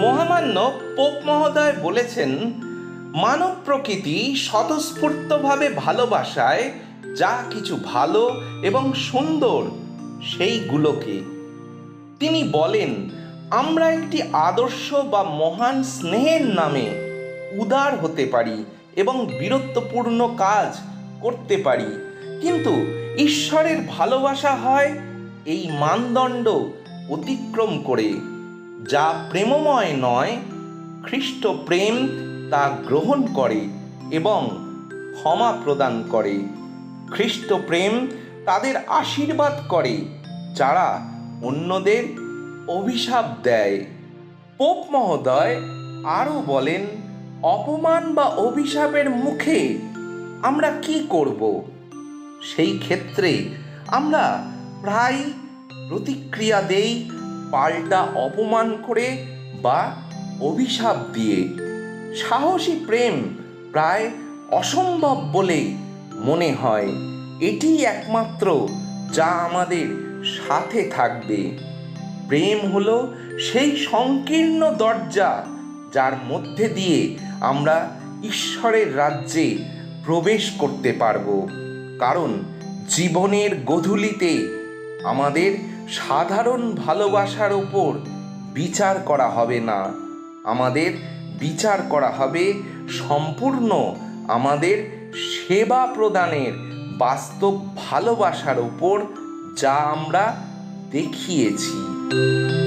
মহামান্য পোপ মহোদয় বলেছেন, মানব প্রকৃতি স্বতঃস্ফূর্তভাবে ভালোবাসায় যা কিছু ভালো এবং সুন্দর সেইগুলোকে তিনি বলেন, আমরা একটি আদর্শ বা মহান স্নেহের নামে উদার হতে পারি এবং বীরত্বপূর্ণ কাজ করতে পারি। কিন্তু ঈশ্বরের ভালোবাসা হয় এই মানদণ্ড অতিক্রম করে। যা প্রেমময় নয় খ্রিস্ট প্রেম তা গ্রহণ করে এবং ক্ষমা প্রদান করে। খ্রিস্ট প্রেম তাদের আশীর্বাদ করে, যারা অন্যদের অভিশাপ দেয়। পোপ মহোদয় আরও বলেন, অপমান বা অভিশাপের মুখে আমরা কি করব? সেই ক্ষেত্রে আমরা প্রায় প্রতিক্রিয়া দেই পাল্টা অপমান করে বা অভিশাপ দিয়ে সাহসী প্রেম প্রায় অসম্ভব বলে মনে হয়। এটি একমাত্র যা আমাদের সাথে থাকবে। প্রেম হলো সেই সংকীর্ণ দরজা যার মধ্যে দিয়ে আমরা ঈশ্বরের রাজ্যে প্রবেশ করতে পারব। কারণ জীবনের গধূলিতে আমাদের সাধারণ ভালোবাসার ওপর বিচার করা হবে না। আমাদের বিচার করা হবে সম্পূর্ণ আমাদের সেবা প্রদানের বাস্তব ভালোবাসার ওপর যা আমরা দেখিয়েছি।